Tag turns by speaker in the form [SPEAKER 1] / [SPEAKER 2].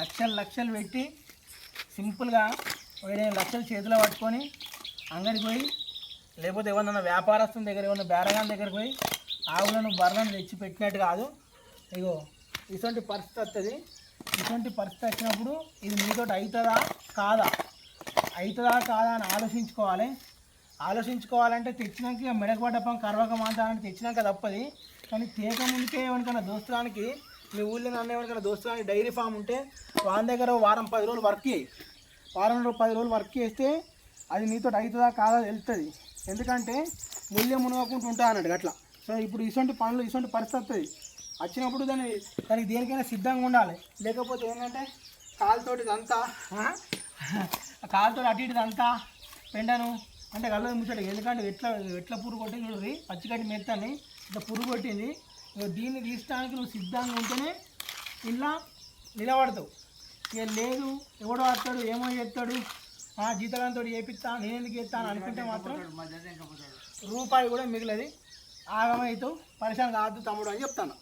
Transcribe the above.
[SPEAKER 1] లక్షలు లక్షలు పెట్టి సింపుల్గా ఏడైనా లక్షలు చేతిలో పట్టుకొని అంగడికి పోయి లేకపోతే ఏమన్నా వ్యాపారస్తుల దగ్గర ఏమన్నా బేరగాన్ దగ్గరికి పోయి ఆవులను బర్రెలను తెచ్చి పెట్టినట్టు కాదు. ఇగో ఇటువంటి పరిస్థితి వస్తుంది ఇటువంటి పరిస్థితి వచ్చినప్పుడు ఇది మీతో అవుతుందా కాదా? అవుతుందా కాదా అని ఆలోచించుకోవాలి. ఆలోచించుకోవాలంటే తెచ్చినాక ఇక మెడకు పడ్డపం కరవక మాంతాలని తెచ్చినాక తప్పది. కానీ తేక ముందుకే ఎవరికైనా దోస్తురానికి మీ ఊళ్ళో నన్ను ఎవరికైనా దోస్తురానికి డైరీ ఫామ్ ఉంటే వాళ్ళ దగ్గర వారం పది రోజులు వర్క్ చేయి. వారం పది రోజులు వర్క్ చేస్తే అది నీతో అవుతుందా కాదా తెలుస్తుంది ఎందుకంటే మూల్యం మునగకుండా ఉంటా అన్నట్టు అట్లా సో ఇప్పుడు ఇటువంటి పనులు ఇటువంటి పరిస్థితి వస్తుంది వచ్చినప్పుడు దాన్ని దానికి దేనికైనా సిద్ధంగా ఉండాలి. లేకపోతే ఏంటంటే కాలుతోటి ఇదంతా ఆ? కాలుతో అటు ఇటు అంతా పెండను అంటే కళ్ళది ముచ్చట ఎందుకంటే ఎట్లా ఎట్లా పురుగు కొట్టింది చూడండి పచ్చిగడ్డి మెత్తని ఇట్లా పురుగు కొట్టింది. దీన్ని తీసడానికి నువ్వు సిద్ధంగా ఉంటేనే ఇలా నిలబడతావు. ఇక లేదు ఎవడో వస్తాడు ఏమో చేస్తాడు ఆ జీతగాంతో చేపిస్తా నేను ఎందుకు చేస్తాను అనుకుంటే మాత్రం రూపాయి కూడా మిగిలది. ఆగమవుతావు పరిశాన్ కాదు తమ్ముడు అని చెప్తాను.